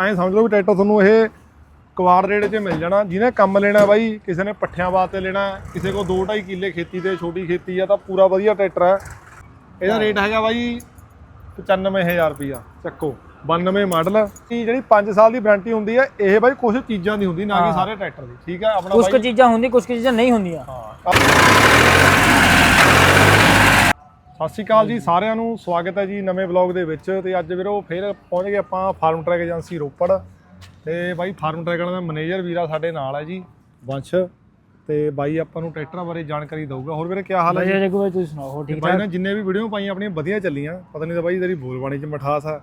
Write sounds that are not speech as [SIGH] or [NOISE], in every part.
ਐਂ ਸਮਝ ਲਓ ਵੀ ਟਰੈਕਟਰ ਤੁਹਾਨੂੰ ਇਹ ਕਵਾੜ ਰੇਟ 'ਚ ਮਿਲ ਜਾਣਾ ਜਿਹਨੇ ਕੰਮ ਲੈਣਾ ਬਾਈ ਕਿਸੇ ਨੇ ਪੱਠਿਆਂ ਵਾਸਤੇ ਲੈਣਾ ਕਿਸੇ ਕੋਲ 2.5 ਕਿੱਲੇ ਖੇਤੀ ਤੇ ਛੋਟੀ ਖੇਤੀ ਆ ਤਾਂ ਪੂਰਾ ਵਧੀਆ ਟਰੈਕਟਰ ਹੈ ਇਹਦਾ ਰੇਟ ਹੈਗਾ ਬਾਈ 95000 ਰੁਪਿਆ ਚੱਕੋ 92 ਮਾਡਲ। ਇਹ ਜਿਹੜੀ 5 ਸਾਲ ਦੀ ਵਾਰੰਟੀ ਹੁੰਦੀ ਹੈ ਇਹ ਬਾਈ ਕੁਝ ਚੀਜ਼ਾਂ ਦੀ ਹੁੰਦੀ ਨਾ ਕਿ ਸਾਰੇ ਟਰੈਕਟਰ ਦੀ ਠੀਕ ਹੈ ਆਪਣਾ ਕੁਝ ਕੁ ਚੀਜ਼ਾਂ ਹੁੰਦੀ ਕੁਝ ਕੁ ਚੀਜ਼ਾਂ ਨਹੀਂ ਹੁੰਦੀਆਂ। ਹਾਂ। ਸਤਿ ਸ਼੍ਰੀ ਅਕਾਲ ਜੀ ਸਾਰਿਆਂ ਨੂੰ ਸਵਾਗਤ ਹੈ ਜੀ ਨਵੇਂ ਵਲੌਗ ਦੇ ਵਿੱਚ ਤੇ ਅੱਜ ਵੀਰੋ ਫਿਰ ਪਹੁੰਚ ਗਏ ਆਪਾਂ ਫਾਰਮ ਟਰੈਕ ਏਜੰਸੀ ਰੋਪੜ ਤੇ ਬਾਈ ਫਾਰਮ ਟਰੈਕ ਵਾਲਿਆਂ ਦਾ ਮੈਨੇਜਰ ਵੀਰਾ ਸਾਡੇ ਨਾਲ ਹੈ ਜੀ ਵੰਸ਼ ਤੇ ਬਾਈ ਆਪਾਂ ਨੂੰ ਟਰੈਕਟਰਾਂ ਬਾਰੇ ਜਾਣਕਾਰੀ ਦਊਗਾ। ਹੋਰ ਵੀਰੇ ਕੀ ਹਾਲ ਹੈ ਜੀ? ਬਾਈ ਤੁਸੀਂ ਸੁਣਾਓ ਹੋਰ ਠੀਕ ਬਾਈ ਨੇ ਜਿੰਨੇ ਵੀ ਵੀਡੀਓ ਪਾਈਆਂ ਆਪਣੀਆਂ ਵਧੀਆ ਚੱਲੀਆਂ। ਪਤਾ ਨਹੀਂ ਤਾਂ ਬਾਈ ਤੇਰੀ ਬੋਲਬਾਣੀ 'ਚ ਮਠਾਸ ਆ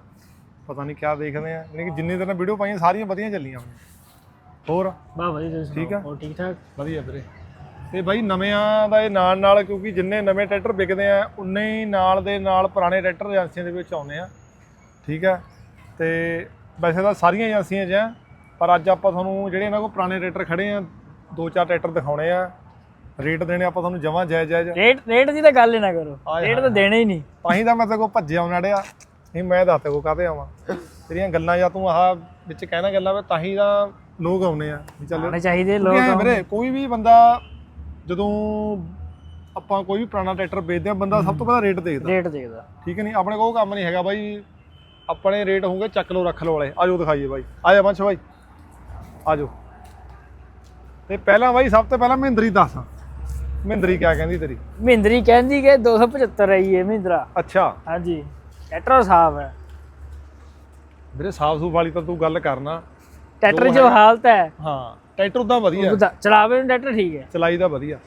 ਪਤਾ ਨਹੀਂ ਕਿਆ ਦੇਖਦੇ ਆ। ਯਾਨੀ ਕਿ ਜਿੰਨੇ ਤੇਰੇ ਵੀਡੀਓ ਪਾਈਆਂ ਸਾਰੀਆਂ ਵਧੀਆ ਚੱਲੀਆਂ ਹੋਰ? ਬਾ ਵਧੀਆ ਤੁਸੀਂ ਠੀਕ ਆ? ਹੋਰ ਠੀਕ ਠਾਕ? ਵਧੀਆ ਵੀਰੇ। ਤੇ ਬਾਈ ਨਵਿਆਂ ਦਾ ਇਹ ਨਾਲ ਨਾਲ ਕਿਉਂਕਿ ਜਿੰਨੇ ਨਵੇਂ ਟਰੈਕਟਰ ਵਿਕਦੇ ਆ ਉਨੇ ਹੀ ਨਾਲ ਦੇ ਨਾਲ ਪੁਰਾਣੇ ਟਰੈਕਟਰ ਏਜੰਸੀਆਂ ਦੇ ਵਿੱਚ ਆਉਂਦੇ ਆ। ਠੀਕ ਆ? ਤੇ ਵੈਸੇ ਤਾਂ ਸਾਰੀਆਂ ਏਜੰਸੀਆਂ 'ਚ ਆ ਪਰ ਅੱਜ ਆਪਾਂ ਤੁਹਾਨੂੰ ਜਿਹੜੇ ਇਹਨਾਂ ਕੋਲ ਪੁਰਾਣੇ ਟਰੈਕਟਰ ਖੜੇ ਆ ਦੋ ਚਾਰ ਟਰੈਕਟਰ ਦਿਖਾਉਣੇ ਆ। ਰੇਟ ਦੇਣੇ ਆਪਾਂ ਤੁਹਾਨੂੰ ਜਮਾਂ ਜਾਇਜ਼ ਜਾਇਜ਼। ਰੇਟ ਰੇਟ ਦੀ ਤਾਂ ਗੱਲ ਹੀ ਨਾ ਕਰੋ। ਰੇਟ ਤਾਂ ਦੇਣੇ ਹੀ ਨਹੀਂ। ਤਾਂ ਹੀ ਤਾਂ ਮੈਂ ਤੇ ਕੋ ਭੱਜਿਆ ਉਹਨਾਂ ਡਿਆ ਨਹੀਂ ਮੈਂ ਦੱਸ ਤੇ ਕੋ ਕਾਹਤੇ ਆਵਾਂ? ਤੇਰੀਆਂ ਗੱਲਾਂ ਜਾਂ ਤੂੰ ਆਹ ਵਿੱਚ ਕਹਿਣਾ ਗੱਲਾਂ ਵੇ ਤਾਂ ਹੀ ਤਾਂ ਲੋਕ ਆਉਨੇ ਆ। ਵੀ ਚੱਲ ਆਉਣੇ ਚਾਹੀਦੇ ਲੋਕ ਵੀਰੇ ਕੋਈ ਵੀ ਬੰਦਾ ਜਦੋਂ ਆਪਾਂ ਕੋਈ ਵੀ ਪੁਰਾਣਾ ਟਰੈਕਟਰ ਵੇਚਦੇ ਆ ਬੰਦਾ ਸਭ ਤੋਂ ਪਹਿਲਾਂ ਰੇਟ ਦੇਖਦਾ। ਰੇਟ ਦੇਖਦਾ। ਠੀਕ ਹੈ ਨਹੀਂ ਆਪਣੇ ਕੋਲ ਉਹ ਕੰਮ ਨਹੀਂ ਹੈਗਾ ਬਾਈ। ਆਪਣੇ ਰੇਟ ਹੋਣਗੇ ਚੱਕ ਲੋ ਰੱਖ ਲੋ ਵਾਲੇ। ਆਜੋ ਦਿਖਾਈਏ ਬਾਈ। ਆਜਾ ਮੰਚ ਬਾਈ। ਆਜੋ। ਤੇ ਪਹਿਲਾਂ ਬਾਈ ਸਭ ਤੋਂ ਪਹਿਲਾਂ ਮਹਿੰਦਰੀ ਦੱਸ। ਮਹਿੰਦਰੀ ਕਿਆ ਕਹਿੰਦੀ ਤੇਰੀ? ਮਹਿੰਦਰੀ ਕਹਿੰਦੀ ਕਿ 275 ਆਈ ਹੈ ਮਹਿੰਦਰਾ। ਅੱਛਾ। ਹਾਂਜੀ। ਟਰੈਕਟਰ ਸਾਫ਼ ਹੈ। ਵੀਰੇ ਸਾਫ਼ ਸੂਫ ਵਾਲੀ ਤਾਂ ਤੂੰ ਗੱਲ ਕਰਨਾ। ਟਰੈਕਟਰ ਜੋ ਹਾਲਤ ਹੈ। ਹਾਂ। ਟਰੈਕਟਰ ਉਦਾਂ ਵਧੀਆ। ਉਹਦਾ ਚਲਾਵੇ ਨੂੰ ਟਰੈਕਟਰ ਠੀਕ ਹੈ। ਚਲਾਈ ਦਾ ਵਧੀਆ।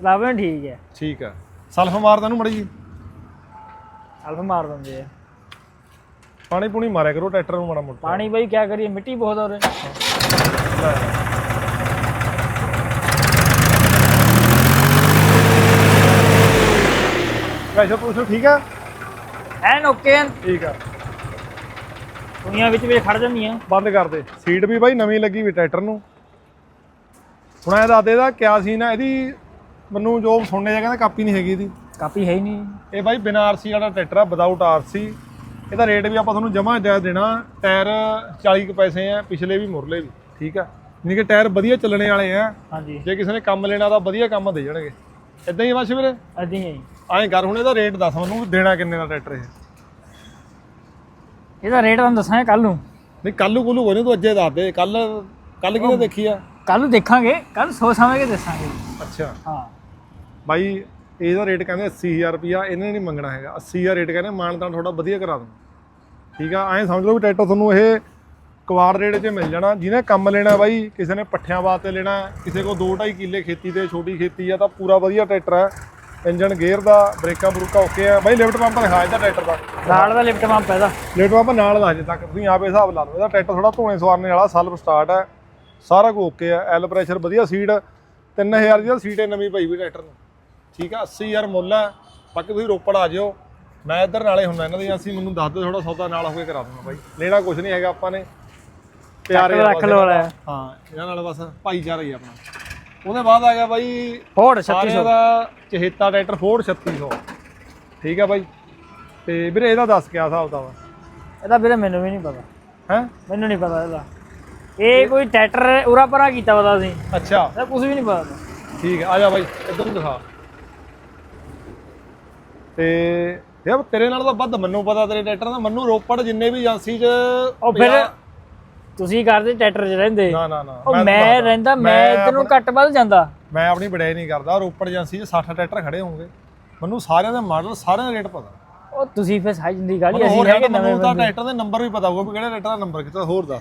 ਚਲਾਵੇ ਨੂੰ ਠੀਕ ਹੈ। ਠੀਕ ਆ ਸਲਫ ਮਾਰਦਾ ਨੂੰ ਮੜੀ ਜੀ। ਅਲਫ ਮਾਰ ਦਿੰਦੇ ਆ। ਪਾਣੀ ਪੂਣੀ ਮਾਰਿਆ ਕਰੋ ਟਰੈਕਟਰ ਨੂੰ ਮਾੜਾ ਮੋਟਾ। ਪਾਣੀ ਬਾਈ ਕੀ ਕਰੀਏ ਮਿੱਟੀ ਬਹੁਤ ਹੋ ਰਹੀ ਪ੍ਰੈਸ਼ਰ ਪ੍ਰੂਸ਼ਰ ਠੀਕ ਆ? ਐਨ ਓਕੇ ਐਨ। ਠੀਕ ਆ। ਦੁਨੀਆ ਵਿੱਚ ਵੀ ਖੜ ਜਾਂਦੀਆਂ। ਬੰਦ ਕਰ ਦੇ। ਸੀਟ ਵੀ ਬਾਈ ਨਵੀਂ ਲੱਗੀ ਵੀ ਟਰੈਕਟਰ ਨੂੰ। ਹੁਣ ਇਹ ਦੱਸ ਦੇ ਦਾ ਕਿਆ ਸੀ ਨਾ ਇਹਦੀ ਮੈਨੂੰ ਜੋ ਸੁਣਨੇ ਜਾ ਕਹਿੰਦਾ ਕਾਪੀ ਨਹੀਂ ਹੈਗੀ ਇਹਦੀ। ਕਾਪੀ ਹੈ ਹੀ ਨਹੀਂ। ਇਹ ਬਾਈ ਬਿਨਾ ਆਰਸੀ ਵਾਲਾ ਟਰੈਕਟਰ ਆ ਵਿਦਆਊਟ ਆਰਸੀ ਇਹਦਾ ਰੇਟ ਵੀ ਆਪਾਂ ਤੁਹਾਨੂੰ ਜਮਾ ਜਾਇਜ਼ ਦੇਣਾ ਟਾਇਰ 40 ਕੁ ਪੈਸੇ ਆ ਪਿਛਲੇ ਵੀ ਮੁਰਲੇ ਵੀ ਠੀਕ ਆ? ਯਾਨੀ ਕਿ ਟਾਇਰ ਵਧੀਆ ਚੱਲਣੇ ਵਾਲੇ ਆ। ਹਾਂਜੀ। ਜੇ ਕਿਸੇ ਨੇ ਕੰਮ ਲੈਣਾ ਤਾਂ ਵਧੀਆ ਕੰਮ ਦੇ ਜਾਣਗੇ। ਇਦਾਂ ਹੀ ਆ ਬਸ ਵੀਰੇ? ਅਦੀ ਹੈ ਜੀ। ਐਂ ਕਰ ਹੁਣ ਇਹਦਾ ਰੇਟ ਦੱਸ ਮੈਨੂੰ ਦੇਣਾ ਕਿੰਨੇ ਦਾ ਟਰੈਕਟਰ ਇਹ? ਇਹਦਾ ਰੇਟ ਤੁਹਾਨੂੰ ਦੱਸਾਂਗੇ ਕੱਲ ਨੂੰ। ਨਹੀਂ ਕੱਲੂ ਕੁਲੂ ਕੋਈ ਨਹੀਂ ਤੂੰ ਅੱਜੇ ਦੱਸ ਦੇ। ਕੱਲ ਕੱਲ ਕਿਹਨੇ ਦੇਖੀ ਆ? ਕੱਲ ਨੂੰ ਦੇਖਾਂਗੇ ਕੱਲ ਸੋਚ ਸਮਝ ਕੇ ਦੱਸਾਂਗੇ। ਅੱਛਾ। ਹਾਂ। ਬਾਈ ਇਹਦਾ ਰੇਟ ਕਹਿੰਦੇ 80000 ਰੁਪਿਆ ਇਹਨੇ ਨਹੀਂ ਮੰਗਣਾ ਹੈਗਾ। 80000 ਰੇਟ ਕਹਿੰਦੇ ਮਾਨਦਾਨ ਥੋੜਾ ਵਧੀਆ ਕਰਾ ਦੂੰ। ਠੀਕ ਆ ਐਂ ਸਮਝ ਲਓ ਵੀ ਟਰੈਕਟਰ ਤੁਹਾਨੂੰ ਇਹ ਕਵਾੜ ਰੇਟ 'ਚ ਮਿਲ ਜਾਣਾ। ਜਿਹਨੇ ਕੰਮ ਲੈਣਾ ਬਾਈ ਕਿਸੇ ਨੇ ਪੱਠਿਆਂ ਵਾਸਤੇ ਲੈਣਾ ਕਿਸੇ ਕੋਲ 2.5 ਕਿੱਲੇ ਖੇਤੀ ਤੇ ਛੋਟੀ ਖੇਤੀ ਆ ਤਾਂ ਪੂਰਾ ਵਧੀਆ ਟਰੈਕਟਰ ਹੈ ਇੰਜਨ ਗੇਅਰ ਦਾ ਬ੍ਰੇਕਾਂ ਬਰੂਕਾਂ ਓਕੇ ਆ। ਬਾਈ ਲਿਫਟ ਪੰਪ ਦਿਖਾ ਇਹਦਾ ਟਰੈਕਟਰ ਦਾ। ਨਾਲ ਦਾ ਲਿਫਟ ਪੰਪ ਇਹਦਾ। ਲਿਫਟ ਪੰਪ ਨਾਲ ਦਾ ਹਜੇ ਤੱਕ। ਤੁਸੀਂ ਆਪੇ ਹਿਸਾਬ ਲਾ ਲਓ ਇਹਦਾ ਟਰੈਕਟਰ ਥੋੜਾ ਧੋਣੇ ਸਵਾਰਨੇ ਵਾਲਾ ਸੈਲਫ ਸਟਾਰਟ ਹੈ ਸਾਰਾ ਕੁਝ ਓਕੇ ਆ ਐਲ ਪ੍ਰੈਸ਼ਰ ਵਧੀਆ ਸੀਟ 3000 ਦੀ ਤਾਂ ਸੀਟ ਹੈ ਨਵੀਂ ਪਈ ਵੀ ਟਰੈਕਟਰ ਨੂੰ। ਠੀਕ ਆ 80000 ਮੁੱਲ ਹੈ ਬਾਕੀ ਤੁਸੀਂ ਰੋਪੜ ਆ ਜਿਓ। ਮੈਂ ਇੱਧਰ ਨਾਲੇ ਹੁੰਦਾ ਇਹਨਾਂ ਦੀ ਅਸੀਂ ਮੈਨੂੰ ਦੱਸ ਦਿਓ ਥੋੜਾ ਸੌਦਾ ਨਾਲ ਹੋ ਕੇ ਕਰਾ ਦੂੰਗਾ ਬਾਈ। ਲੈਣਾ ਕੁਝ ਨਹੀਂ ਹੈਗਾ ਆਪਾਂ ਨੇ। ਪਿਆਰੇ ਰੱਖ ਲੈ। ਨਾਲ। ਹਾਂ ਇਹਨਾਂ ਨਾਲ ਬਸ ਭਾਈਚਾਰਾ ਹੀ ਆਪਣਾ। ਉਹਦੇ ਬਾਅਦ ਆ ਗਿਆ ਬਾਈ ਫੋਰਡ 3600 ਸਾਰਿਆਂ ਦਾ ਚਹੇਤਾ ਟਰੈਕਟਰ ਫੋਰਡ 3600 ਠੀਕ ਆ ਬਾਈ। ਤੇ ਵੀਰੇ ਇਹਦਾ ਦੱਸ ਕਿਆ ਹਿਸਾਬ ਦਾ ਵਾ ਇਹਦਾ ਵੀਰੇ ਮੈਨੂੰ ਵੀ ਨਹੀਂ ਪਤਾ। ਹੈ? ਮੈਨੂੰ ਨਹੀਂ ਪਤਾ ਇਹਦਾ। ਇਹ ਕੋਈ ਟਰੈਕਟਰ ਉਰਾ ਪਰਾ ਕੀਤਾ ਪਤਾ ਸੀ ਅੱਛਾ। ਇਹਦਾ ਕੁਝ ਵੀ ਨਹੀਂ ਪਤਾ। ਠੀਕ ਹੈ ਆ ਜਾ ਬਾਈ ਇੱਧਰ ਨੂੰ ਦਿਖਾ। ਤੇ ਯਾਰ ਤੇਰੇ ਨਾਲ ਤਾਂ ਵੱਧ ਮੈਨੂੰ ਪਤਾ ਤੇਰੇ ਟਰੈਕਟਰ ਦਾ ਮੈਨੂੰ ਰੋਪੜ ਜਿੰਨੇ ਵੀ ਏਜੰਸੀ 'ਚ ਉਹ ਫਿਰ ਪੰਜਾਹ- ਤੁਸੀਂ ਕਰਦੇ ਟਰੈਕਟਰ 'ਚ ਰਹਿੰਦੇ। ਨਾ ਨਾ ਨਾ ਉਹ ਮੈਂ। ਰਹਿੰਦਾ ਮੈਂ ਇੱਧਰ ਨੂੰ ਘੱਟ ਵੱਧ ਜਾਂਦਾ। ਮੈਂ ਆਪਣੀ ਬੜਾਈ ਨਹੀਂ ਕਰਦਾ ਰੋਪੜ ਏਜੰਸੀ 'ਚ 60 ਟਰੈਕਟਰ ਖੜੇ ਹੋਣਗੇ। ਮੈਨੂੰ ਸਾਰਿਆਂ ਦੇ ਮਾਡਲ ਸਾਰਿਆਂ ਦੇ ਰੇਟ ਪਤਾ। ਉਹ ਤੁਸੀਂ ਫਿਰ ਸਾਰੀ ਜ਼ਿੰਦਗੀ ਗਾਲੀ ਮੈਨੂੰ ਅਸੀਂ ਹੋਰ ਹੈਗੇ ਨਵੇਂ ਮੈਨੂੰ ਤਾਂ ਬੰਦੇ। ਟਰੈਕਟਰ ਦੇ ਨੰਬਰ ਵੀ ਪਤਾ ਹੋਊਗਾ ਵੀ ਕਿਹੜੇ ਟਰੈਕਟਰ ਦਾ ਨੰਬਰ ਕਿੱਥੇ ਹੋਰ ਦਾ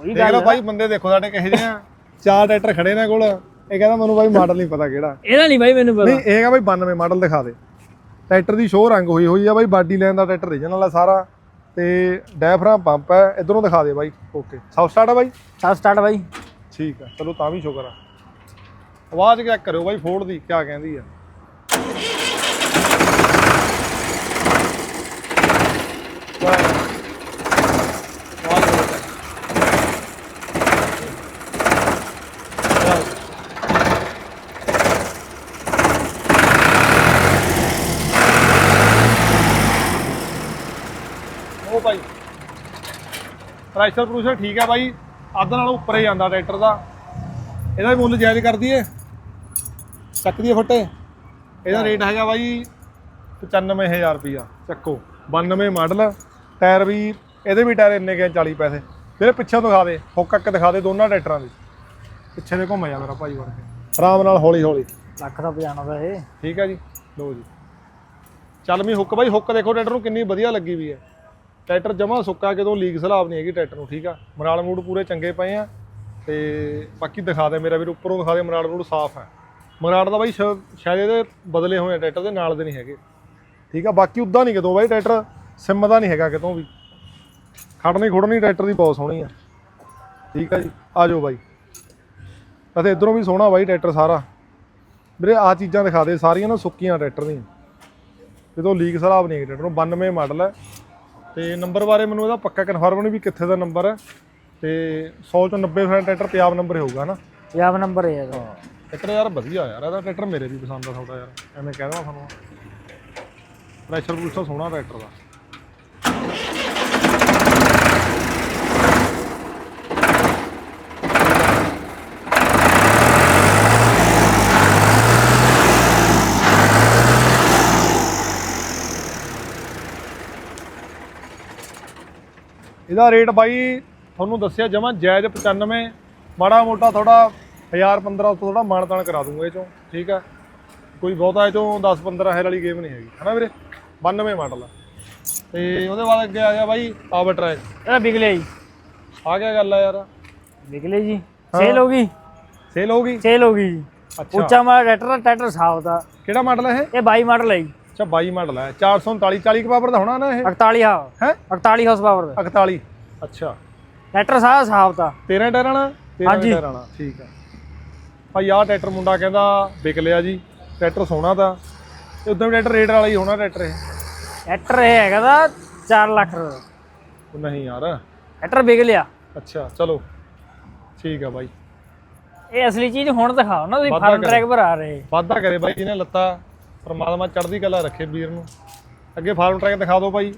ਉਹੀ ਦੇਖ ਗੱਲ ਲਓ ਆ। ਬਾਈ ਬੰਦੇ ਦੇਖੋ ਸਾਡੇ ਕਹੇ ਜਿਹੇ ਆ। ਚਾਰ ਟਰੈਕਟਰ ਖੜੇ ਨੇ ਕੋਲ। ਇਹ ਕਹਿੰਦਾ ਮੈਨੂੰ ਬਾਈ ਮਾਡਲ ਨਹੀਂ ਪਤਾ ਕਿਹੜਾ। ਇਹਦਾ ਨਹੀਂ ਬਾਈ ਮੈਨੂੰ ਪਤਾ। ਨਹੀਂ ਇਹ ਹੈਗਾ ਬਾਈ 92 ਮਾਡਲ ਦਿਖਾ ਦੇ। ਟਰੈਕਟਰ ਦੀ ਸ਼ੋਅ ਰੰਗ ਹੋਈ ਹੋਈ ਆ ਬਾਈ ਬਾਡੀ ਲਾਈਨ ਦਾ ਟਰੈਕਟਰ ਰੀਜਨਲ ਆ ਸਾਰਾ। ਤੇ ਡਾਇਫਰਾਮ ਪੰਪ ਹੈ ਇਧਰੋਂ ਦਿਖਾ ਦੇ ਬਾਈ। ਓਕੇ ਸੌ ਸਟਾਰਟ ਆ ਬਾਈ? ਚੱਲ ਸਟਾਰਟ ਬਾਈ। ਠੀਕ ਆ ਚਲੋ ਤਾਂ ਵੀ ਸ਼ੁਕਰ ਆ ਆਵਾਜ਼ ਚੈੱਕ ਕਰਿਓ ਬਾਈ ਫੋਰਡ ਦੀ ਕਿਆ ਕਹਿੰਦੀ ਆ। ਪ੍ਰੈਸ਼ਰ ਪ੍ਰੂਸ਼ਰ ਠੀਕ ਹੈ ਬਾਈ। ਅੱਧ ਨਾਲੋਂ ਉੱਪਰ ਹੀ ਜਾਂਦਾ ਟਰੈਕਟਰ ਦਾ। ਇਹਦਾ ਵੀ ਮੁੱਲ ਜਾਇਜ਼ ਕਰ ਦਈਏ। ਚੱਕ ਦਈਏ ਫੱਟੇ। ਇਹਦਾ ਰੇਟ ਹੈਗਾ ਬਾਈ 95000 ਰੁਪਿਆ ਚੱਕੋ 92 ਮਾਡਲ ਟਾਇਰ ਵੀ ਇਹਦੇ ਵੀ ਟਾਇਰ ਇੰਨੇ ਗਏ 40 ਪੈਸੇ। ਵੀਰੇ ਪਿੱਛੇ ਦਿਖਾ ਦੇ ਹੁੱਕ ਅੱਕ ਦਿਖਾ ਦੇ ਦੋਨਾਂ ਟਰੈਕਟਰਾਂ ਦੇ। ਪਿੱਛੇ ਦੇ ਘੁੰਮ ਜਾ ਮੇਰਾ ਭਾਈ ਬਣ ਕੇ ਆਰਾਮ ਨਾਲ ਹੌਲੀ ਹੌਲੀ। ਲੱਖ ਦਾ ਪਜਾਣਾ ਦਾ ਇਹ। ਠੀਕ ਹੈ ਜੀ ਲਓ ਜੀ। ਚੱਲ ਵੀ ਹੁੱਕ ਬਾਈ ਹੁੱਕ ਦੇਖੋ ਟਰੈਕਟਰ ਨੂੰ ਕਿੰਨੀ ਵਧੀਆ ਲੱਗੀ ਵੀ ਹੈ। ਟਰੈਕਟਰ ਜਮਾ ਸੁੱਕਾ ਕਿਤੋਂ ਲੀਕ ਸਲਾਬ ਨਹੀਂ ਹੈਗੀ ਟਰੈਕਟਰ ਨੂੰ, ਠੀਕ ਆ? ਮਰਾਲ ਮੂਡ ਪੂਰੇ ਚੰਗੇ ਪਏ ਆ ਤੇ ਬਾਕੀ ਦਿਖਾ ਦੇ ਮੇਰਾ ਵੀਰ, ਉੱਪਰੋਂ ਦਿਖਾ ਦੇ ਮਰਾਲ ਮੂਡ ਸਾਫ਼ ਹੈ ਮਰਾਲ ਦਾ ਬਾਈ ਸ਼- ਸ਼ਾਇਦ ਇਹਦੇ ਬਦਲੇ ਹੋਏ ਆ ਟਰੈਕਟਰ ਦੇ ਨਾਲ ਦੇ ਨਹੀਂ ਹੈਗੇ। ਠੀਕ ਆ, ਬਾਕੀ ਉਦਾਂ ਨਹੀਂ ਕਿਤੋਂ ਬਾਈ ਟਰੈਕਟਰ ਸਿਮ ਦਾ ਨਹੀਂ ਹੈਗਾ ਕਿਤੋਂ ਵੀ। ਖੜਨੀ ਖੁੜਨੀ ਟਰੈਕਟਰ ਦੀ ਬਹੁਤ ਸੋਹਣੀ ਆ। ਠੀਕ ਆ ਜੀ, ਆ ਜਾਓ ਬਾਈ। ਅਤੇ ਇਧਰੋਂ ਵੀ ਸੋਹਣਾ ਬਾਈ ਟਰੈਕਟਰ ਸਾਰਾ। ਵੀਰੇ ਆ ਚੀਜ਼ਾਂ ਦਿਖਾ ਦੇ, ਸਾਰੀਆਂ ਨਾ ਸੁੱਕੀਆਂ ਟਰੈਕਟਰ ਦੀਆਂ। ਜਦੋਂ ਲੀਕ ਸਲਾਬ ਨਹੀਂ ਹੈ ਟਰੈਕਟਰ ਨੂੰ 92 ਮਾਡਲ ਹੈ ਤੇ ਨੰਬਰ ਬਾਰੇ ਮੈਨੂੰ ਇਹਦਾ ਪੱਕਾ ਕਨਫਰਮ ਨਹੀਂ ਵੀ ਕਿੱਥੇ ਦਾ ਨੰਬਰ ਹੈ। ਤੇ 100 ਚੋਂ 90% ਟਰੈਕਟਰ ਪੰਜਾਬ ਨੰਬਰ ਹੋਊਗਾ ਨਾ? ਪੰਜਾਬ ਨੰਬਰ ਹੈ ਇਹਦਾ ਹਾਂ ਟਰੈਕਟਰ ਯਾਰ ਵਧੀਆ ਯਾਰ ਇਹਦਾ ਟਰੈਕਟਰ ਮੇਰੇ ਵੀ ਪਸੰਦ ਆ ਤੁਹਾਡਾ ਯਾਰ ਐਵੇਂ ਕਹਿ ਦਵਾਂ ਤੁਹਾਨੂੰ। ਪ੍ਰੈਸ਼ਰ ਬੂਸਟਰ ਸੋਹਣਾ ਟਰੈਕਟਰ ਦਾ। ਇਹਦਾ ਰੇਟ ਬਾਈ ਤੁਹਾਨੂੰ ਦੱਸਿਆ ਜਮਾ ਜਾਇਜ਼ 95 ਮਾੜਾ ਮੋਟਾ ਥੋੜਾ 1000 1500 ਥੋੜਾ ਮਾਨਤਾਨ ਕਰਾ ਦੂੰਗਾ ਇਹ ਚੋਂ ਠੀਕ ਆ ਕੋਈ ਬਹੁਤਾ ਇਹ ਚੋਂ 10 15 ਹੈਰ ਵਾਲੀ ਗੇਮ ਨਹੀਂ ਹੈਗੀ ਹਨਾ ਵੀਰੇ? 92 ਮਾਡਲ ਆ। ਤੇ ਉਹਦੇ ਬਾਅਦ ਅੱਗੇ ਆ ਗਿਆ ਬਾਈ ਪਾਵਰ ਟਰੈਕ ਇਹਦਾ ਵਿਗਲੇ ਜੀ। ਆ ਗਿਆ ਗੱਲ ਆ ਯਾਰ। ਵਿਗਲੇ ਜੀ। ਸੇਲ ਹੋ। ਗਈ ਸੇਲ ਹੋ ਗਈ ਸੇਲ ਹੋ ਗਈ ਜੀ। ਅੱਛਾ। ਉੱਚਾ ਮਾਡਲ ਟਰੈਕਟਰ ਟਰੈਕਟਰ ਸਾਫ਼ ਦਾ। ਕਿਹੜਾ ਮਾਡਲ ਹੈ ਇਹ? ਇਹ 22 ਮਾਡਲ ਹੈ ਜੀ। ਅੱਛਾ 22 ਮਾਡਲ ਹੈ। 439 40 ਪਾਵਰ ਦਾ ਹੋਣਾ ਨਾ ਇਹ? 48 ਹਾ। ਹੈ? 48 ਹਾਰਸ ਪਾਵਰ ਦਾ। 41 ਅੱਛਾ। ਟਰੈਕਟਰ ਸਾਰਾ ਸਾਫ਼ ਦਾ 13 ਟਾਇਰਾਂ ਨਾਲ 13 ਹਾਂਜੀ। ਟਾਇਰਾਂ ਨਾਲ ਠੀਕ ਆ। ਭਾਈ ਆਹ ਟਰੈਕਟਰ ਮੁੰਡਾ ਕਹਿੰਦਾ ਵਿਕ ਲਿਆ ਜੀ। ਟਰੈਕਟਰ ਸੋਹਣਾ ਤਾਂ। ਤੇ ਉਦੋਂ ਵੀ ਟਰੈਕਟਰ ਰੇਟ ਵਾਲਾ ਹੀ ਹੋਣਾ ਟਰੈਕਟਰ ਇਹ। ਟਰੈਕਟਰ ਇਹ ਹੈਗਾ ਦਾ 4 ਲੱਖ ਉਹ ਨਹੀਂ ਯਾਰ। ਟਰੈਕਟਰ ਵਿਕ ਲਿਆ। ਅੱਛਾ ਚਲੋ। ਠੀਕ ਆ ਬਾਈ। ਇਹ ਅਸਲੀ ਚੀਜ਼ ਹੁਣ ਦਿਖਾਓ ਨਾ ਤੁਸੀਂ ਫਾਰਮ। ਟਰੈਕ ਪਰ ਆ ਰਹੇ। ਵਾਧਾ ਕਰੇ ਬਾਈ ਜਿਹਨੇ ਲੱਤਾ। ਪਰਮਾਤਮਾ ਚੜ੍ਹਦੀ ਕਲਾ ਰੱਖੇ ਵੀਰ ਨੂੰ। ਅੱਗੇ ਫਾਰਮ ਟਰੈਕ ਦਿਖਾ ਦਿਓ ਬਾਈ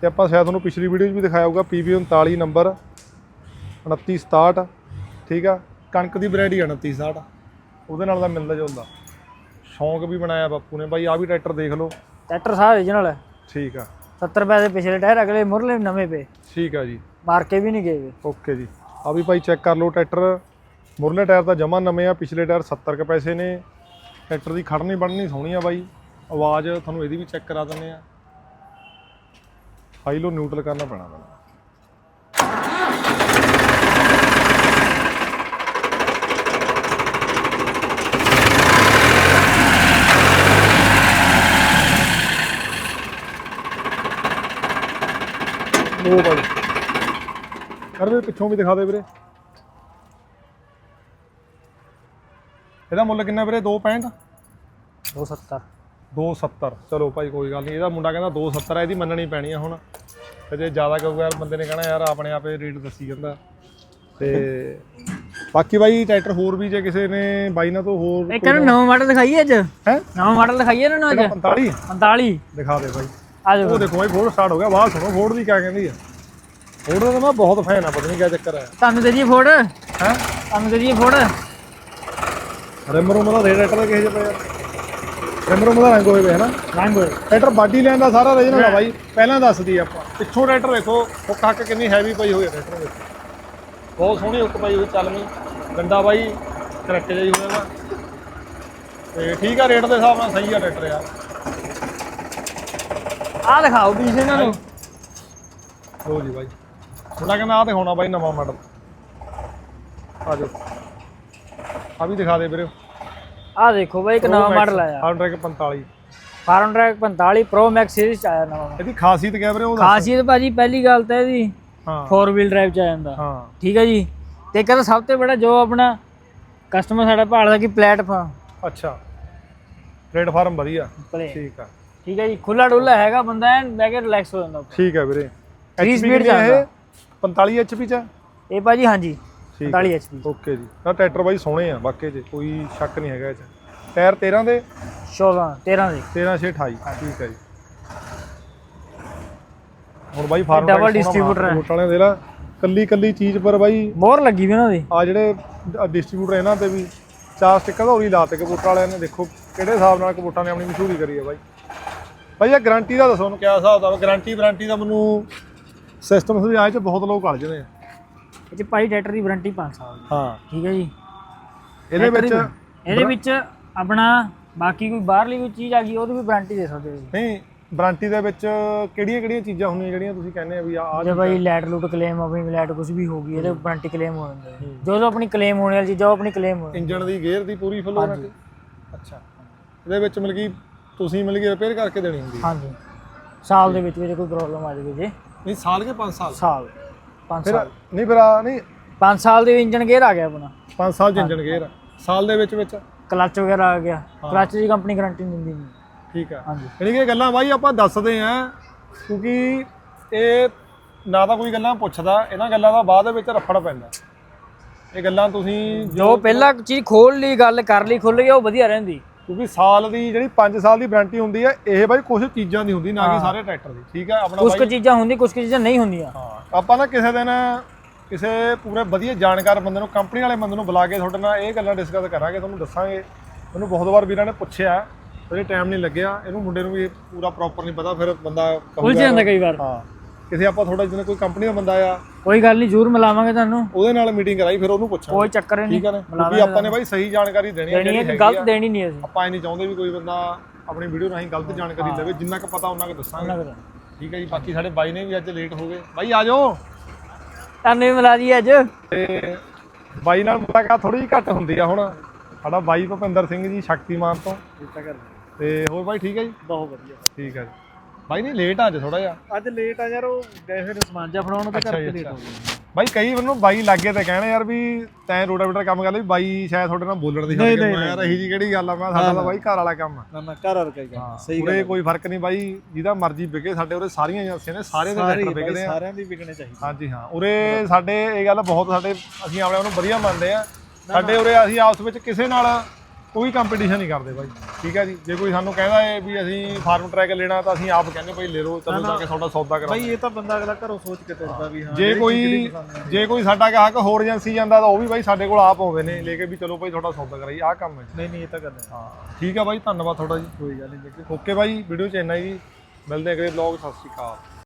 ਤੇ ਆਪਾਂ ਸ਼ਾਇਦ ਤੁਹਾਨੂੰ ਪਿਛਲੀ ਵੀਡੀਓ 'ਚ ਵੀ ਦਿਖਾਇਆ ਹੋਊਗਾ PV 39 ਨੰਬਰ 2967 ਠੀਕ ਆ? ਕਣਕ ਦੀ ਵੈਰਾਈਟੀ 2967 ਉਹਦੇ ਨਾਲ ਦਾ ਮਿਲਦਾ ਜੁਲਦਾ। ਸ਼ੌਂਕ ਵੀ ਬਣਾਇਆ ਬਾਪੂ ਨੇ। ਬਾਈ ਆ ਵੀ ਟਰੈਕਟਰ ਦੇਖ ਲਓ। ਟਰੈਕਟਰ ਸਾਰਾ origignal ਹੈ ਠੀਕ ਆ। 70 ਪੈਸੇ ਪਿਛਲੇ ਟਾਇਰ ਅਗਲੇ ਮੁਰਲੇ ਨਵੇਂ ਪਏ। ਠੀਕ ਆ ਜੀ। ਮਾਰ ਕੇ ਵੀ ਨਹੀਂ ਗਏ। ਓਕੇ ਜੀ। ਆ ਵੀ ਭਾਈ ਚੈੱਕ ਕਰ ਲਓ ਟਰੈਕਟਰ। ਮੁਰਲੇ ਟਾਇਰ ਤਾਂ ਜਮਾ ਨਵੇਂ ਆ। ਪਿਛਲੇ ਟਾਇਰ 70 ਕੁ ਪੈਸੇ ਨੇ। ਟਰੈਕਟਰ ਦੀ ਖੜਨੀ ਬਣਨੀ ਸੋਹਣੀ ਆ ਬਾਈ। ਆਵਾਜ਼ ਤੁਹਾਨੂੰ ਇਹਦੀ ਵੀ ਚੈੱਕ ਕਰਾ ਦਿੰਦੇ ਆ। ਹਾਈ ਲੋ ਨਿਊਟਰਲ ਕਰਨਾ ਪੈਣਾ ਮੈਨੂੰ। ਲੋ ਬਾਈ। ਕਰ ਵੀਰੇ, ਪਿੱਛੋਂ ਵੀ ਦਿਖਾ ਦੇ ਵੀਰੇ। ਇਹਦਾ ਮੁੱਲ ਕਿੰਨਾ ਵੀਰੇ? 265 270 270 ਚਲੋ ਭਾਈ ਕੋਈ ਗੱਲ ਨਹੀਂ। ਇਹਦਾ ਮੁੰਡਾ ਕਹਿੰਦਾ 270 ਇਹਦੀ ਮੰਨਣੀ ਪੈਣੀ ਆ ਹੁਣ। ਤੇ ਜੇ ਜ਼ਿਆਦਾ ਕਹੂਗਾ ਯਾਰ ਬੰਦੇ ਨੇ ਕਹਿਣਾ ਯਾਰ ਆਪਣੇ ਆਪੇ ਰੇਟ ਦੱਸੀ ਜਾਂਦਾ। ਤੇ [LAUGHS] ਬਾਕੀ ਬਾਈ ਟਰੈਕਟਰ ਹੋਰ ਵੀ ਜੇ ਕਿਸੇ ਨੇ ਬਾਈ ਨਾਲ ਤੋਂ ਹੋਰ ਇੱਕ ਨੂੰ ਨਵਾਂ ਮਾਡਲ ਦਿਖਾਈਏ ਅੱਜ? ਹੈ? ਨਵਾਂ ਮਾਡਲ ਦਿਖਾਈਏ ਨਾ ਅੱਜ? 45 45 ਦਿਖਾ ਦੇ ਬਾਈ। ਆ ਜਾਓ। ਉਹ ਦੇਖੋ ਇਹ ਫੋੜ ਸਟਾਰਟ ਹੋ ਗਿਆ। ਬਾਹਰ ਸੁਣੋ ਫੋੜ ਦੀ ਕਿਆ ਕਹਿੰਦੀ ਆ। ਫੋੜ ਦਾ ਮੈਂ ਬਹੁਤ ਫੈਨ ਆ ਪਤਾ ਨਹੀਂ ਕਿਆ ਚੱਕਰ ਹੈ ਤੁਹਾਨੂੰ ਦੇ ਦਈਏ ਫੋੜ ਹੈ? ਤੁਹਾਨੂੰ ਦੇ ਦਈਏ ਫੋੜ ਰਿਮ ਰੁਮ ਦਾ ਰੇਟ ਦਾ ਕਿਹੋ ਜਿਹਾ ਪਿਆ? ਯਾਰ ਰਿਮ ਰੁਮ ਦਾ ਰੰਗ ਹੋਏ ਵੇ ਹਨਾ? ਰੰਗ ਟਰੈਕਟਰ ਬਾਡੀ ਲੈਣ ਦਾ ਸਾਰਾ ਰੀਜਨਲ ਆ ਬਾਈ। ਪਹਿਲਾਂ ਦੱਸਦੀ ਆਪਾਂ। ਪਿੱਛੋਂ ਟਰੈਕਟਰ ਦੇਖੋ ਹੁੱਕ ਹੱਕ ਕਿੰਨੀ ਹੈਵੀ ਪਈ ਹੋਈ ਹੈ ਟਰੈਕਟਰ ਵਿੱਚ ਬਹੁਤ ਸੋਹਣੀ ਹੁੱਕ ਪਈ ਹੋਈ ਚੱਲਵੀਂ ਗੰਡਾ ਬਾਈ ਕਰੈਕਟ ਜਾਈ ਹੋਇਆ ਵਾ। ਤੇ ਠੀਕ ਆ ਰੇਟ ਦੇ ਹਿਸਾਬ ਨਾਲ ਸਹੀ ਆ ਟਰੈਕਟਰ ਯਾਰ। ਆ ਦਿਖਾਓ ਪੀਸ ਇਹਨਾਂ ਨੂੰ। ਲੋ ਜੀ ਬਾਈ। ਮੁੰਡਾ ਕਹਿੰਦਾ ਆ ਤੇ ਹੋਣਾ ਬਾਈ ਨਵਾਂ ਮਾਡਲ ਆ ਜਾਓ। ਆ ਵੀ ਦਿਖਾ ਦੇ ਵੀਰੇ। ਆ ਦੇਖੋ ਬਾਈ ਇੱਕ ਨਵਾਂ ਮਾਡਲ ਆਇਆ। ਹਾਰਡ 45 Farmtrac 45 pro max series ਚ ਆਇਆ ਨਵਾਂ ਇਹਦੀ ਖਾਸੀਅਤ ਕਿਆ ਵੀਰੇ ਉਹ ਖਾਸੀਅਤ ਭਾਜੀ ਪਹਿਲੀ ਗੱਲ ਤਾਂ ਇਹਦੀ ਹਾਂ। 4 ਵੀਲ ਡਰਾਈਵ ਚ ਆ ਜਾਂਦਾ। ਹਾਂ। ਠੀਕ ਹੈ ਜੀ? ਤੇ ਕਹਿੰਦਾ ਸਭ ਤੋਂ ਬੜਾ ਜੋ ਆਪਣਾ ਕਸਟਮਰ ਸਾਡਾ ਭਾਲਦਾ ਕਿ ਪਲੇਟਫਾਰਮ ਅੱਛਾ। ਪਲੇਟਫਾਰਮ ਵਧੀਆ। ਠੀਕ ਆ। ਠੀਕ ਹੈ ਜੀ? ਖੁੱਲਾ ਡੁੱਲਾ ਹੈਗਾ ਬੰਦਾ ਐਨ ਬਹਿ ਕੇ ਰਿਲੈਕਸ ਹੋ ਜਾਂਦਾ। ਠੀਕ ਹੈ ਵੀਰੇ। Three HP speed ਕਿੰਨੀ ਆ ਚੱਲਦਾ। ਇਹ? 45 HP ਚ? ਇਹ ਭਾਜੀ ਹਾਂਜੀ। 45 HP ਓਕੇ ਜੀ। ਤਾਂ ਟਰੈਕਟਰ ਬਾਈ ਸੋਹਣੇ ਆ ਵਾਕਈ ਚ ਕੋਈ ਸ਼ੱਕ ਨਹੀਂ ਹੈਗਾ ਇਹ ਚ। ਟਾਇਰ 13 ਦੇ? 16 13 ਦੇ। 13 6 28 ਠੀਕ ਹੈ ਜੀ। ਹੁਣ ਬਾਈ ਫਾਰਮ double distributor ਹੈ। ਵਾਲਿਆਂ ਦੇ ਲਾ। ਕੱਲੀ ਕੱਲੀ ਚੀਜ਼ ਪਰ ਬਾਈ ਮੋਹਰ ਲੱਗੀ ਵੀ ਉਹਨਾਂ ਦੀ। ਆ ਜਿਹੜੇ ਡਿਸਟ੍ਰੀਬਿਊਟਰ ਇਹਨਾਂ ਤੇ ਵੀ। ਚਾਰ ਸਟਿੱਕਰ ਤਾਂ ਉਰੀ ਲਾਤੇ ਕਬੂਟਰ ਵਾਲਿਆਂ ਨੇ। ਦੇਖੋ ਕਿਹੜੇ ਹਿਸਾਬ ਨਾਲ ਕਬੂਟਰਾਂ ਨੇ ਆਪਣੀ ਮਸ਼ਹੂਰੀ ਕਰੀ ਹੈ ਬਾਈ। ਬਾਈ ਇਹ ਗਾਰੰਟੀ ਦਾ ਦੱਸੋ ਮੈਨੂੰ ਕਿਆ ਹਿਸਾਬ ਦਾ ਗਾਰੰਟੀ ਵਾਰੰਟੀ ਦਾ ਮੈਨੂੰ ਸਿਸਟਮ ਸਮਝਾਇਆ ਚ ਬਹੁਤ ਲੋਕ ਅੜ ਜਾਂਦੇ ਆ। ਇਹ 'ਚ ਭਾਈ ਟਰੈਕਟਰ ਦੀ ਵਾਰੰਟੀ 5 ਸਾਲ ਦੀ। ਹਾਂ। ਠੀਕ ਹੈ ਜੀ। ਇਹਦੇ ਵਿੱਚ ਇਹਦੇ ਵਿੱਚ ਆਪਣਾ ਬਾਕੀ ਕੋਈ ਬਾਹਰਲੀ ਕੋਈ ਚੀਜ਼ ਆ ਗਈ ਉਹਦੀ ਵੀ ਵਾਰੰਟੀ ਦੇ ਸਕਦੇ ਹੋ ਜੀ। ਨਹੀਂ ਵਾਰੰਟੀ ਦੇ ਵਿੱਚ ਕਿਹੜੀਆਂ ਕਿਹੜੀਆਂ ਚੀਜ਼ਾਂ ਹੁੰਦੀਆਂ ਜਿਹੜੀਆਂ ਤੁਸੀਂ ਕਹਿੰਦੇ ਆ ਵੀ ਆ ਜੇ ਭਾਈ ਲੈਟ ਲੂਟ ਕਲੇਮ ਆਪਣੀ ਲੈਟ ਕੁਝ ਵੀ ਹੋ ਗਈ ਇਹਦੇ ਵਾਰੰਟੀ ਕਲੇਮ ਹੋ ਜਾਂਦਾ ਹੈ। ਜੋ ਜੋ ਆਪਣੀ ਕਲੇਮ ਹੋਣ ਵਾਲੀ ਚੀਜ਼ ਉਹ ਆਪਣੀ ਕਲੇਮ ਹੋ ਇੰਜਨ ਦੀ ਗੇਅਰ ਦੀ ਪੂਰੀ ਫੁੱਲ ਵਾਰੰਟੀ ਅੱਛਾ। ਇਹਦੇ ਵਿੱਚ ਮਿਲ ਗਈ ਤੁਸੀਂ ਮਿਲ ਗਈ ਰਿਪੇਅਰ ਕਰਕੇ ਦੇਣੀ ਹੁੰਦੀ ਹੈ। ਹਾਂਜੀ। ਸਾਲ ਦੇ ਵਿੱਚ ਵੀ ਜੇ ਕੋਈ ਪ੍ਰੋਬਲਮ ਆ ਜਾਵੇ ਜੇ। ਨਹੀਂ ਸਾਲ ਕੇ 5 ਸਾਲ? ਸਾਲ। 5 ਫਿਰ ਸਾਲ। ਨਹੀਂ ਫਿਰ ਆ ਨਹੀਂ। 5 ਸਾਲ ਦੇ ਇੰਜਨ ਗੇਅਰ ਆ ਗਿਆ ਆਪਣਾ। 5 ਸਾਲ ਚ ਇੰਜਨ ਗੇਅਰ ਸਾਲ ਦੇ ਵਿੱਚ ਵਿੱਚ? ਕਲਚ ਵਗੈਰਾ ਆ ਗਿਆ। ਕਲਚ ਦੀ ਕੰਪਨੀ ਗਾਰੰਟੀ ਦਿੰਦੀ। ਨਹੀਂ ਠੀਕ ਆ। ਹਾਂਜੀ। ਯਾਨੀ ਕਿ ਇਹ ਗੱਲਾਂ ਬਾਈ ਆਪਾਂ ਦੱਸਦੇ ਆਂ ਕਿਉਂਕਿ ਇਹ ਨਾ ਤਾਂ ਕੋਈ ਗੱਲਾਂ ਪੁੱਛਦਾ ਇਹਨਾਂ ਗੱਲਾਂ ਦਾ ਬਾਅਦ ਵਿੱਚ ਰਫੜ ਪੈਂਦਾ। ਇਹ ਗੱਲਾਂ ਤੁਸੀਂ ਜੋ ਪਹਿਲਾਂ ਚੀਜ਼ ਖੋਲ ਲਈ ਗੱਲ ਕਰ ਲਈ ਖੁੱਲ ਗਿਆ ਉਹ ਵਧੀਆ ਰਹਿੰਦੀ। ਕਿਉਂਕਿ ਸਾਲ ਦੀ ਜਿਹੜੀ 5 ਸਾਲ ਦੀ ਵਾਰੰਟੀ ਹੁੰਦੀ ਹੈ ਇਹ ਬਾਈ ਕੁਝ ਚੀਜ਼ਾਂ ਦੀ ਹੁੰਦੀ ਨਾ ਕਿ ਸਾਰੇ ਟਰੈਕਟਰ ਦੀ ਠੀਕ ਹੈ? ਆਪਣਾ ਕੁਝ ਕੁ ਚੀਜ਼ਾਂ ਹੁੰਦੀ ਕੁਝ ਕੁ ਚੀਜ਼ਾਂ ਨਹੀਂ ਹੁੰਦੀਆਂ। ਹਾਂ ਆਪਾਂ ਨਾ ਕਿਸੇ ਦਿਨ ਕਿਸੇ ਪੂਰੇ ਵਧੀਆ ਜਾਣਕਾਰ ਬੰਦੇ ਨੂੰ ਕੰਪਨੀ ਵਾਲੇ ਬੰਦੇ ਨੂੰ ਬੁਲਾ ਕੇ ਤੁਹਾਡੇ ਨਾਲ ਇਹ ਗੱਲਾਂ ਡਿਸਕਸ ਕਰਾਂਗੇ ਤੁਹਾਨੂੰ ਦੱਸਾਂਗੇ। ਮੈਨੂੰ ਬਹੁਤ ਵਾਰ ਵੀਰਾਂ ਨੇ ਪੁੱਛਿਆ ਉਹਦੇ ਟਾਈਮ ਨਹੀਂ ਲੱਗਿਆ। ਇਹਨੂੰ ਮੁੰਡੇ ਨੂੰ ਵੀ ਪੂਰਾ ਪ੍ਰੋਪਰ ਨਹੀਂ ਪਤਾ ਫਿਰ ਬੰਦਾ ਉਲਝ ਜਾਂਦਾ ਕਈ ਵਾਰ। ਹਾਂ। ਕਿਸੇ ਆਪਾਂ ਥੋੜਾ ਜਿਹਾ ਕੋਈ ਕੰਪਨੀ ਦਾ ਬੰਦਾ ਆ ਕੋਈ ਗੱਲ ਨਹੀਂ ਜ਼ਰੂਰ ਮਿਲਾਵਾਂਗੇ ਤੁਹਾਨੂੰ। ਉਹਦੇ ਨਾਲ ਮੀਟਿੰਗ ਕਰਾਈ ਫਿਰ ਉਹਨੂੰ ਪੁੱਛਾਂਗੇ। ਕੋਈ ਚੱਕਰ ਨਹੀਂ ਠੀਕ ਹੈ ਨਾ? ਕਿਉਂਕਿ ਆਪਾਂ ਨੇ ਬਾਈ ਸਹੀ ਜਾਣਕਾਰੀ ਦੇਣੀ ਹੈ ਜਿਹੜੀ ਹੈਗੀ ਗਲਤ। ਦੇਣੀ ਨਹੀਂ ਅਸੀਂ। ਆਪਾਂ ਇਹ ਨਹੀਂ ਚਾਹੁੰਦੇ ਵੀ ਕੋਈ ਬੰਦਾ ਆਪਣੀ ਵੀਡੀਓ ਰਾਹੀਂ ਗਲਤ ਜਾਣਕਾਰੀ ਲਵੇ ਜਿੰਨਾ ਕੁ ਪਤਾ ਉਹਨਾਂ ਕੁ ਦੱਸਾਂਗੇ। ਠੀਕ ਹੈ ਜੀ ਬਾਕੀ ਸਾਡੇ ਬਾਈ ਨੇ ਵੀ ਅੱਜ ਲੇਟ ਹੋ ਗਏ। ਬਾਈ ਆ ਜਾਓ। ਤੁਹਾਨੂੰ ਵੀ ਮਿਲਾ ਦਈਏ ਅੱਜ। ਤੇ ਬਾਈ ਨਾਲ ਮੁਲਾਕਾਤ ਥੋੜੀ ਜਿਹੀ ਘੱਟ ਹੁੰਦੀ ਆ ਹੁਣ। ਸਾਡਾ ਬਾਈ ਭੁਪਿੰਦਰ ਸਿੰਘ ਜੀ ਸ਼ਕਤੀਮਾਨ ਤੋਂ। ਤੇ ਹੋਰ ਬਾਈ ਠੀਕ ਹੈ ਜੀ? ਬਹੁਤ ਵਧੀਆ। ਠੀਕ ਹੈ ਜੀ। ਬਾਈ ਨਹੀਂ ਲੇਟ ਆ ਅੱਜ ਥੋੜਾ ਜਿਹਾ। ਅੱਜ ਲੇਟ ਆ ਯਾਰ ਉਹ ਗਏ ਹੋਏ ਨੇ ਸਮਾਨ ਜਾ ਫੜਾਉਣ ਤੇ ਅੱਛਾ ਜੀ ਅੱਛਾ। ਬਾਈ ਕਈ ਮੈਨੂੰ ਬਾਈ ਲੱਗੇ ਤੇ ਕਹਿਣੇ ਯਾਰ ਵੀ ਤੈਂ ਰੋਟਾਵੇਟਰ ਕੰਮ ਕਰ ਲਈ ਬਾਈ ਸ਼ਾਇਦ ਤੁਹਾਡੇ ਨਾਲ ਬੋਲਣ ਦੀ ਹੱਦ ਮੈਂ ਯਾਰ ਇਹੀ ਜੀ ਕਿਹੜੀ ਗੱਲ ਆ? ਮੈਂ ਸਾਡਾ ਤਾਂ ਬਾਈ ਘਰ ਵਾਲਾ ਕੰਮ ਆ। ਨਾ ਨਾ ਘਰ ਕਈ ਗੱਲ ਸਹੀ ਉਰੇ ਕੋਈ ਫ਼ਰਕ ਨਹੀਂ ਬਾਈ ਜਿਹਦਾ ਮਰਜ਼ੀ ਵਿਕੇ ਸਾਡੇ ਉਰੇ ਸਾਰੀਆਂ ਏਜੰਸੀਆਂ ਨੇ ਸਾਰੇ ਦੇ ਟਰੈਕਟਰ ਵਿਕਦੇ ਆ। ਸਾਰਿਆਂ ਦੀ ਵਿਕਣੇ ਚਾਹੀਦੇ। ਹਾਂਜੀ ਹਾਂ। ਉਰੇ ਸਾਡੇ ਇਹ ਗੱਲ ਬਹੁਤ ਸਾਡੇ ਅਸੀਂ ਆਪਣੇ ਆਪ ਨੂੰ ਵਧੀਆ ਮੰਨਦੇ ਆ। ਸਾਡੇ ਉਰੇ ਅਸੀਂ ਆਪਸ ਵਿੱਚ ਕਿਸੇ ਨਾਲ ਕੋਈ ਕੰਪੀਟੀਸ਼ਨ ਨਹੀਂ ਕਰਦੇ ਬਾਈ। ਠੀਕ ਹੈ ਜੀ। ਜੇ ਕੋਈ ਸਾਨੂੰ ਕਹਿੰਦਾ ਹੈ ਵੀ ਅਸੀਂ ਫਾਰਮ ਟਰੈਕ ਲੈਣਾ ਤਾਂ ਅਸੀਂ ਆਪ ਕਹਿੰਦੇ ਭਾਈ ਲੈ ਲਓ ਚਲੋ ਜਾ ਕੇ ਤੁਹਾਡਾ ਸੌਦਾ ਕਰਾਓ। ਇਹ ਤਾਂ ਬੰਦਾ ਅਗਲਾ ਘਰੋਂ ਸੋਚ ਕੇ ਤੁਰਦਾ ਵੀ ਹਾਂ ਜੇ ਕੋਈ ਜੇ ਕੋਈ ਸਾਡਾ ਗਾਹਕ ਹੋਰ ਏਜੰਸੀ ਜਾਂਦਾ ਤਾਂ ਉਹ ਵੀ ਬਾਈ ਸਾਡੇ ਕੋਲ ਆਪ ਆਉਂਦੇ ਨੇ ਲੈ ਕੇ ਵੀ ਚਲੋ ਭਾਈ ਤੁਹਾਡਾ ਸੌਦਾ ਕਰਾਈ ਆਹ ਕੰਮ ਹੈ ਨਹੀਂ ਨਹੀਂ ਇਹ ਤਾਂ ਗੱਲ ਹੈ। ਹਾਂ ਠੀਕ ਹੈ ਬਾਈ ਧੰਨਵਾਦ ਤੁਹਾਡਾ ਜੀ। ਕੋਈ ਗੱਲ ਨਹੀਂ ਓਕੇ ਬਾਈ ਵੀਡੀਓ ਚ ਇੰਨਾ ਹੀ ਜੀ। ਮਿਲਦੇ ਅਗਲੇ ਵਲੌਗ ਸਤਿ ਸ਼੍ਰੀ ਅਕਾਲ।